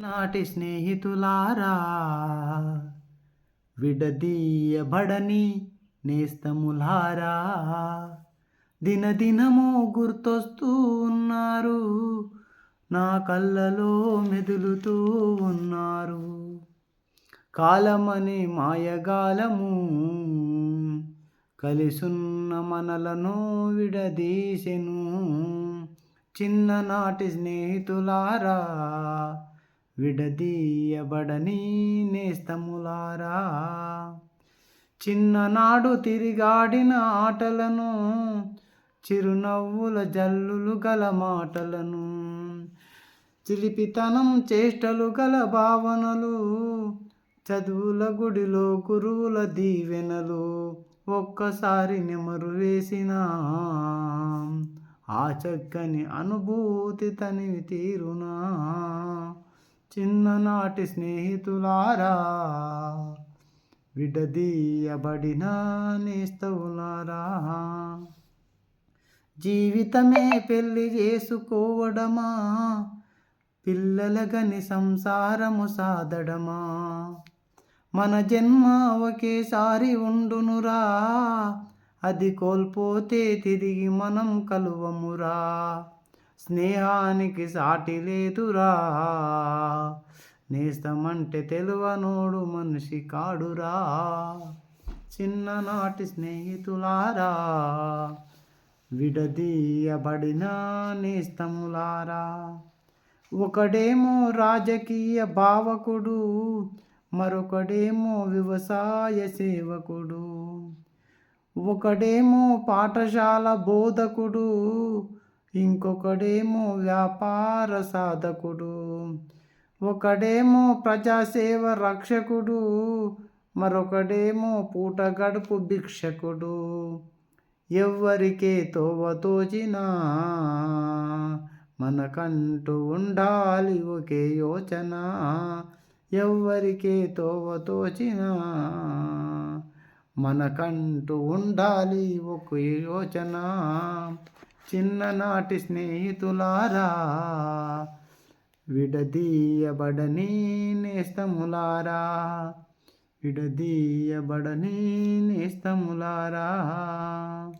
నాటి స్నేహితులారా విడదీయబడని నేస్తములారా. దినదినము గుర్తొస్తూ ఉన్నారు నా కళ్ళలో మెదులుతూ ఉన్నారు. కాలమని మాయగాలము కలిసున్న మనలను విడదీసెను. చిన్ననాటి స్నేహితులారా విడదీయబడని నేస్తములారా. చిన్ననాడు తిరిగాడిన ఆటలను చిరునవ్వుల జల్లులు గల మాటలను చిలిపితనం చేష్టలు గల భావనలు చదువుల గుడిలో గురువుల దీవెనలు ఒక్కసారి నెమరు వేసిన. ఆ చక్కని అనుభూతి తనివి తీరునా. చిన్ననాటి స్నేహితులారా విడదీయబడిన నేస్తవులారా. జీవితమే పెళ్ళి చేసుకోవడమా? పిల్లలగని సంసారము సాదడమా? మన జన్మ ఒకేసారి ఉండునురా అది కోల్పోతే తిరిగి మనం కలువమురా. స్నేహానికి సాటి లేదురా. నేస్తమంటే తెలువనోడు మనిషి కాడురా. చిన్ననాటి స్నేహితులారా విడదీయబడిన నేస్తములారా. ఒకడేమో రాజకీయ భావకుడు మరొకడేమో వ్యవసాయ సేవకుడు. ఒకడేమో పాఠశాల బోధకుడు ఇంకొకడేమో వ్యాపార సాధకుడు ఒకడేమో ప్రజాసేవ రక్షకుడు మరొకడేమో పూట గడుపు భిక్షకుడు. ఎవ్వరికే తోవతోచినా మనకంటూ ఉండాలి ఒకే యోచన. ఎవ్వరికే తోవతోచినా మనకంటూ ఉండాలి ఒక యోచన. చిన్ననాటి స్నేహితులారా విడదీయబడని నేస్తములారా విడదీయబడని నేస్తములారా.